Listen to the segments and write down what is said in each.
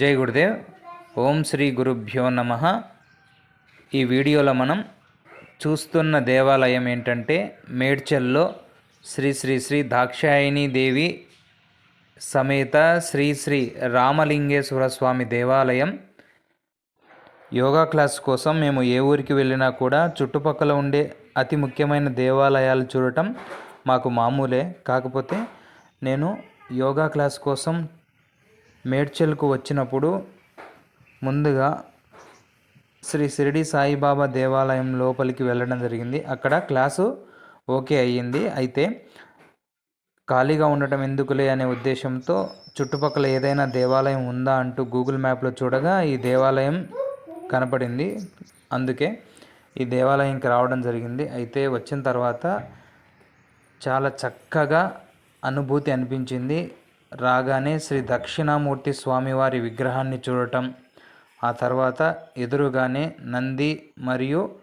జై గురుదేవ్. ఓం శ్రీ గురుభ్యో నమ. ఈ వీడియోలో మనం చూస్తున్న దేవాలయం ఏంటంటే మేడ్చల్లో శ్రీ శ్రీ శ్రీ దాక్షాయణి దేవి సమేత శ్రీ శ్రీ రామలింగేశ్వర స్వామి దేవాలయం. యోగా క్లాస్ కోసం మేము ఏ ఊరికి వెళ్ళినా కూడా చుట్టుపక్కల ఉండే అతి ముఖ్యమైన దేవాలయాలు చూడటం మాకు మామూలే. కాకపోతే నేను యోగా క్లాస్ కోసం మేడ్చల్కు వచ్చినప్పుడు ముందుగా శ్రీ షిరిడి సాయిబాబా దేవాలయం లోపలికి వెళ్ళడం జరిగింది. అక్కడ క్లాసు ఓకే అయ్యింది. అయితే ఖాళీగా ఉండటం ఎందుకులే అనే ఉద్దేశంతో చుట్టుపక్కల ఏదైనా దేవాలయం ఉందా అంటూ గూగుల్ మ్యాప్లో చూడగా ఈ దేవాలయం కనపడింది. అందుకే ఈ దేవాలయంకి రావడం జరిగింది. అయితే వచ్చిన తర్వాత చాలా చక్కగా అనుభూతి అనిపించింది. రాగానే శ్రీ దక్షిణామూర్తి స్వామివారి విగ్రహాన్ని చూడటం. ఆ తర్వాత ఎదురుగానే నంది మరియు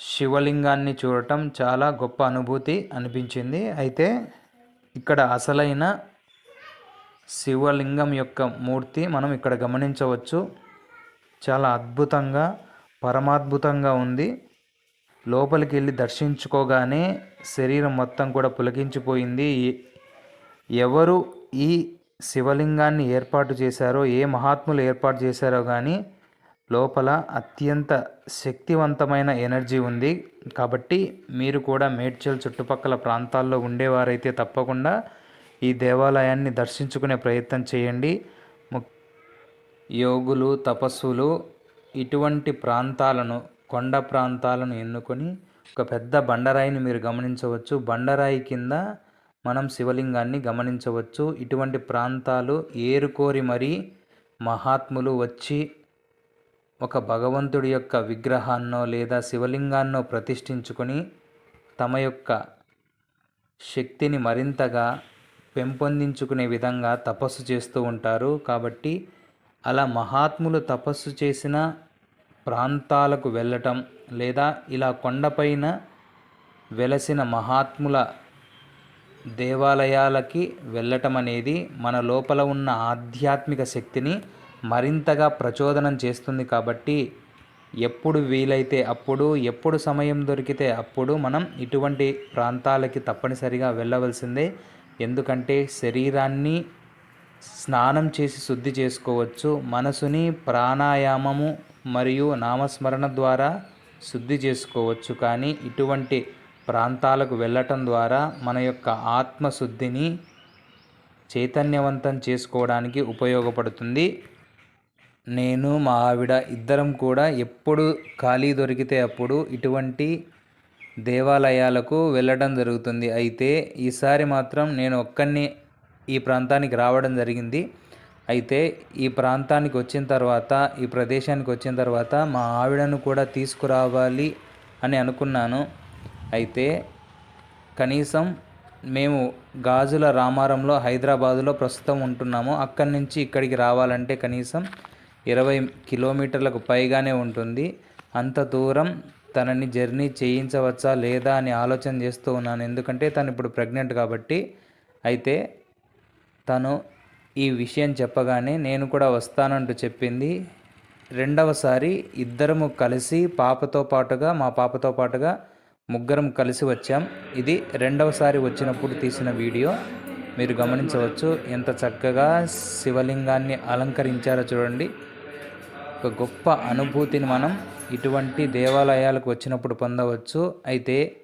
శివలింగాన్ని చూడటం చాలా గొప్ప అనుభూతి అనిపించింది. అయితే ఇక్కడ అసలైన శివలింగం యొక్క మూర్తి మనం ఇక్కడ గమనించవచ్చు. చాలా అద్భుతంగా పరమాద్భుతంగా ఉంది. లోపలికి వెళ్ళి దర్శించుకోగానే శరీరం మొత్తం కూడా పులకించిపోయింది. ఎవరు ఈ శివలింగాన్ని ఏర్పాటు చేశారో ఏ మహాత్ములు ఏర్పాటు చేశారో కానీ లోపల అత్యంత శక్తివంతమైన ఎనర్జీ ఉంది. కాబట్టి మీరు కూడా మేడ్చల్ చుట్టుపక్కల ప్రాంతాల్లో ఉండేవారైతే తప్పకుండా ఈ దేవాలయాన్ని దర్శించుకునే ప్రయత్నం చేయండి. యోగులు తపస్సులు ఇటువంటి ప్రాంతాలను కొండ ప్రాంతాలను ఎన్నుకొని ఒక పెద్ద బండరాయిని మీరు గమనించవచ్చు. బండరాయి కింద మనం శివలింగాన్ని గమనించవచ్చు. ఇటువంటి ప్రాంతాలు ఏరుకోరి మరీ మహాత్ములు వచ్చి ఒక భగవంతుడి యొక్క విగ్రహాన్నో లేదా శివలింగాన్నో ప్రతిష్ఠించుకొని తమ యొక్క శక్తిని మరింతగా పెంపొందించుకునే విధంగా తపస్సు చేస్తూ ఉంటారు. కాబట్టి అలా మహాత్ములు తపస్సు చేసిన ప్రాంతాలకు వెళ్ళటం లేదా ఇలా కొండపైన వెలసిన మహాత్ముల దేవాలయాలకి వెళ్ళటం అనేది మన లోపల ఉన్న ఆధ్యాత్మిక శక్తిని మరింతగా ప్రచోదనం చేస్తుంది కాబట్టి ఎప్పుడు వీలైతే అప్పుడు ఎప్పుడు సమయం దొరికితే అప్పుడు మనం ఇటువంటి ప్రాంతాలకి తప్పనిసరిగా వెళ్ళవలసిందే. ఎందుకంటే శరీరాన్ని స్నానం చేసి శుద్ధి చేసుకోవచ్చు మనసుని ప్రాణాయామము మరియు నామస్మరణ ద్వారా శుద్ధి చేసుకోవచ్చు. కానీ ఇటువంటి ప్రాంతాలకు వెళ్ళటం ద్వారా మన యొక్క ఆత్మశుద్ధిని చైతన్యవంతం చేసుకోవడానికి ఉపయోగపడుతుంది. నేను మా ఆవిడ ఇద్దరం కూడా ఎప్పుడు ఖాళీ దొరికితే అప్పుడు ఇటువంటి దేవాలయాలకు వెళ్ళడం జరుగుతుంది. అయితే ఈసారి మాత్రం నేను ఒక్కడిని ఈ ప్రాంతానికి రావడం జరిగింది. అయితే ఈ ప్రాంతానికి వచ్చిన తర్వాత ఈ ప్రదేశానికి వచ్చిన తర్వాత మా ఆవిడను కూడా తీసుకురావాలి అని అనుకున్నాను. అయితే కనీసం మేము గాజుల రామారంలో హైదరాబాదులో ప్రస్తుతం ఉంటున్నాము అక్కడి నుంచి ఇక్కడికి రావాలంటే కనీసం ఇరవై కిలోమీటర్లకు పైగానే ఉంటుంది. అంత దూరం తనని జర్నీ చేయించవచ్చా లేదా అని ఆలోచన చేస్తూ ఉన్నాను. ఎందుకంటే తను ఇప్పుడు ప్రెగ్నెంట్ కాబట్టి అయితే తను ఈ విషయం చెప్పగానే నేను కూడా వస్తానంటూ చెప్పింది. రెండవసారి ఇద్దరము కలిసి పాపతో పాటుగా మా పాపతో పాటుగా ముగ్గురం కలిసి వచ్చాం. ఇది రెండవసారి వచ్చినప్పుడు తీసిన వీడియో. మీరు గమనించవచ్చు ఎంత చక్కగా శివలింగాన్ని అలంకరించారో చూడండి. ఒక గొప్ప అనుభూతిని మనం ఇటువంటి దేవాలయాలకు వచ్చినప్పుడు పొందవచ్చు. అయితే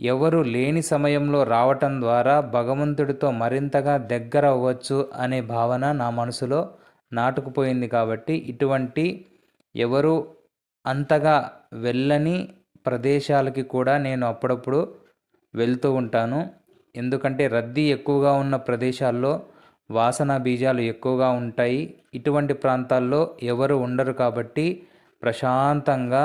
ఎవరు లేని సమయంలో రావటం ద్వారా భగవంతుడితో మరింతగా దగ్గర అవ్వచ్చు అనే భావన నా మనసులో నాటుకుపోయింది కాబట్టి ఇటువంటి ఎవరు అంతగా వెళ్ళని ప్రదేశాలకి కూడా నేను అప్పుడప్పుడు వెళ్తూ ఉంటాను. ఎందుకంటే రద్దీ ఎక్కువగా ఉన్న ప్రదేశాల్లో వాసన బీజాలు ఎక్కువగా ఉంటాయి. ఇటువంటి ప్రాంతాల్లో ఎవరు ఉండరు కాబట్టి ప్రశాంతంగా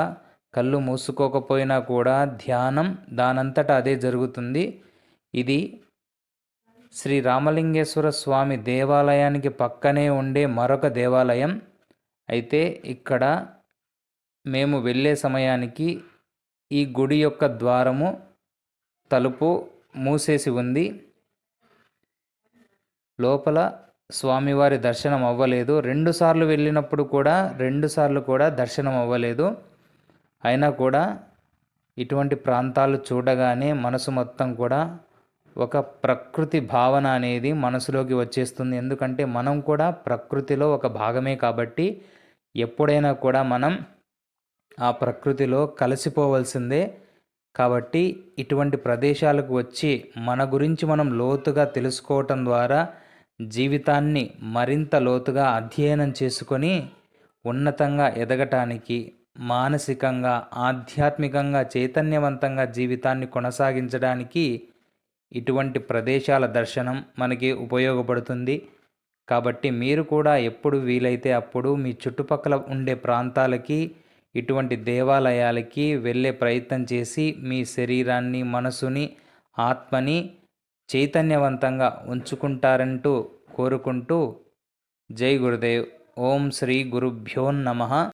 కళ్ళు మూసుకోకపోయినా కూడా ధ్యానం దానంతట అదే జరుగుతుంది. ఇది శ్రీ రామలింగేశ్వర స్వామి దేవాలయానికి పక్కనే ఉండే మరొక దేవాలయం. అయితే ఇక్కడ మేము వెళ్ళే సమయానికి ఈ గుడి యొక్క ద్వారము తలుపు మూసేసి ఉంది. లోపల స్వామివారి దర్శనం అవ్వలేదు. రెండుసార్లు వెళ్ళినప్పుడు కూడా రెండుసార్లు కూడా దర్శనం అవ్వలేదు. అయినా కూడా ఇటువంటి ప్రాంతాలు చూడగానే మనసు మొత్తం కూడా ఒక ప్రకృతి భావన అనేది మనసులోకి వచ్చేస్తుంది. ఎందుకంటే మనం కూడా ప్రకృతిలో ఒక భాగమే కాబట్టి ఎప్పుడైనా కూడా మనం ఆ ప్రకృతిలో కలిసిపోవలసిందే. కాబట్టి ఇటువంటి ప్రదేశాలకు వచ్చి మన గురించి మనం లోతుగా తెలుసుకోవటం ద్వారా జీవితాన్ని మరింత లోతుగా అధ్యయనం చేసుకొని ఉన్నతంగా ఎదగటానికి మానసికంగా ఆధ్యాత్మికంగా చైతన్యవంతంగా జీవితాన్ని కొనసాగించడానికి ఇటువంటి ప్రదేశాల దర్శనం మనకి ఉపయోగపడుతుంది. కాబట్టి మీరు కూడా ఎప్పుడు వీలైతే అప్పుడు మీ చుట్టుపక్కల ఉండే ప్రాంతాలకి ఇటువంటి దేవాలయాలకి వెళ్ళే ప్రయత్నం చేసి మీ శరీరాన్ని మనసుని ఆత్మని చైతన్యవంతంగా ఉంచుకుంటారంటూ కోరుకుంటూ జై గురుదేవ్. ఓం శ్రీ గురుభ్యో నమ.